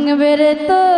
ভাঙবে রে তো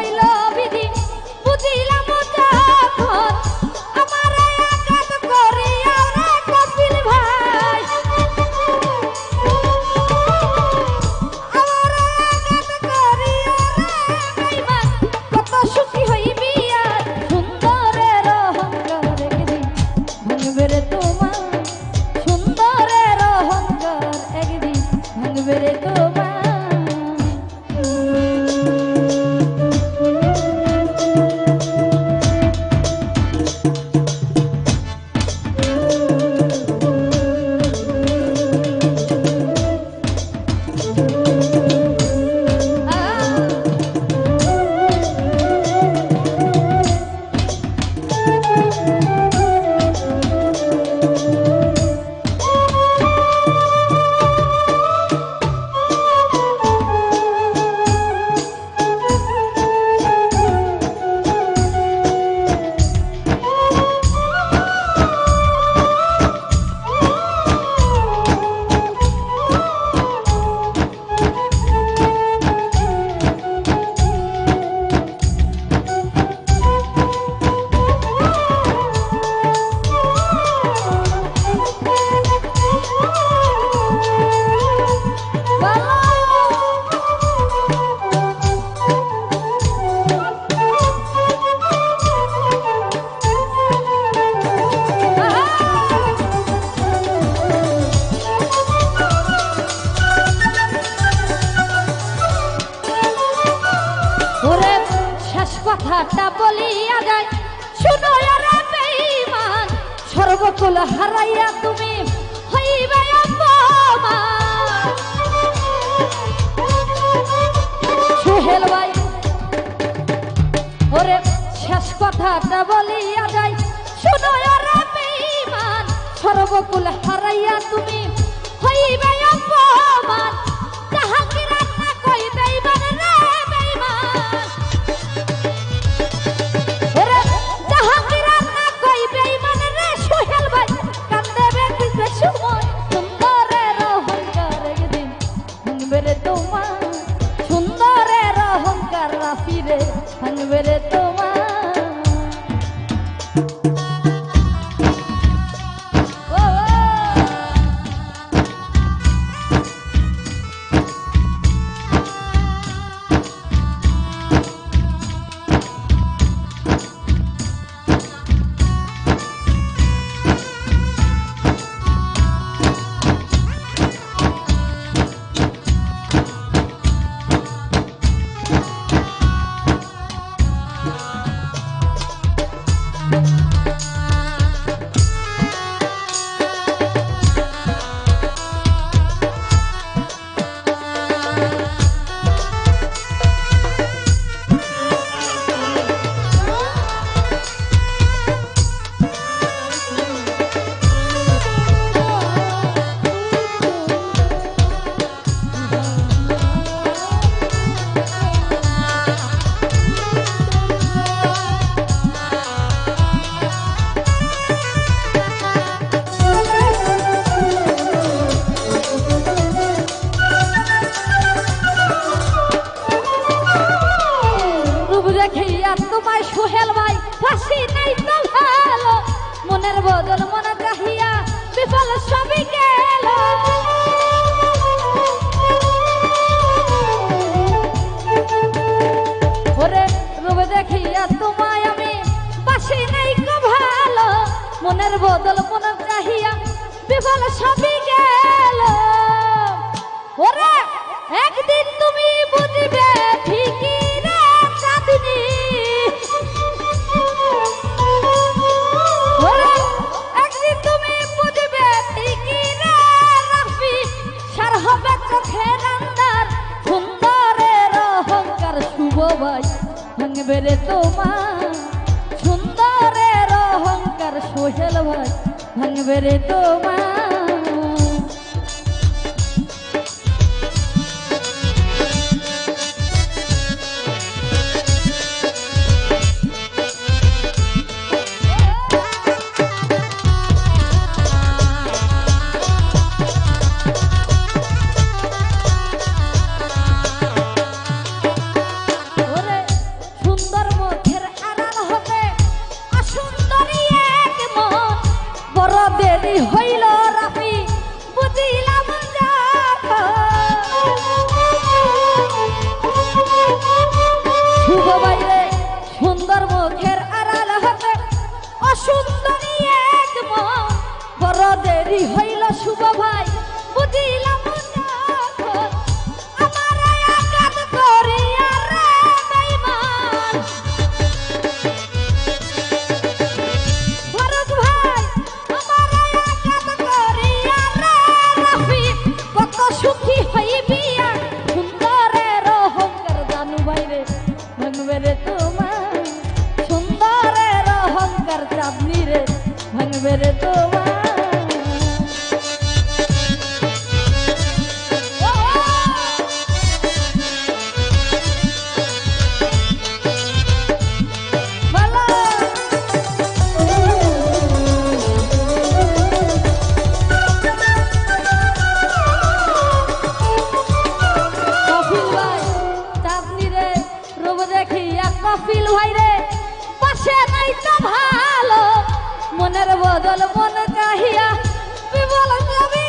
Bye. কথাটা বলিয়া যায়, শুনো রে বেঈমান, সর্বকুল হারাইয়া তুমি হইবে অপমান। সুহেল ভাই, ওরে শেষ কথাটা বলিয়া যায়, শুনো রে বেঈমান, সর্বকুল হারাইয়া তুমি হইবে অপমান। তাহাকে মনের বদল মনে চাহিয়া বিফল সবই গেল। দেখিয়া তোমায় আমি বাসি নাই ভালো। মনের বদল মনে চাহিয়া বিফল সবই যদি হইল রাফি বুঝিলাম শুভ বাইরে, সুন্দর মুখের আড়াল হতে, অসুন্দরী এক মন। বড় দেরি হইল বদল মন কাহিয়া বিবল কবি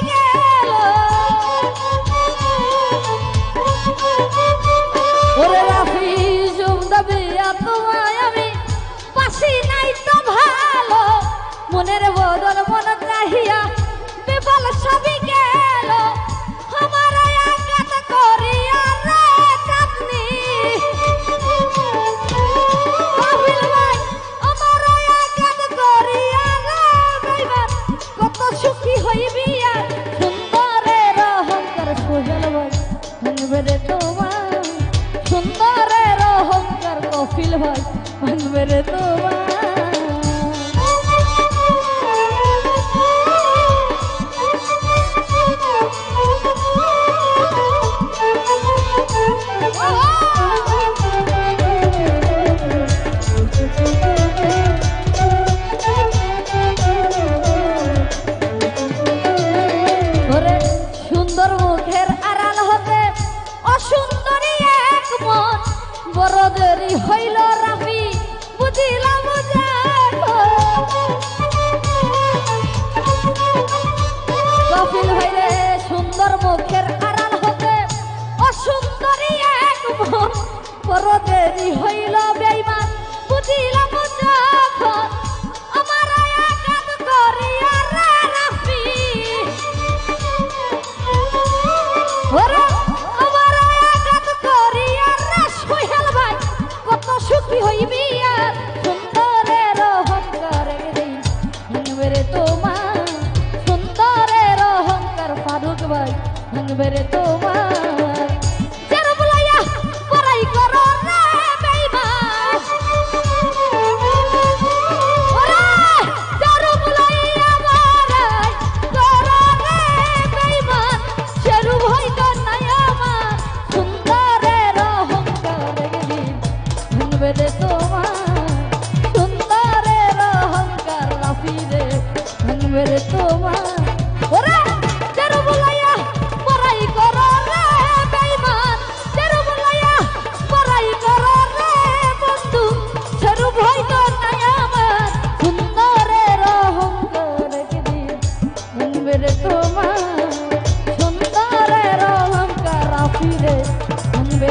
বড় দেরি হইল বেইমা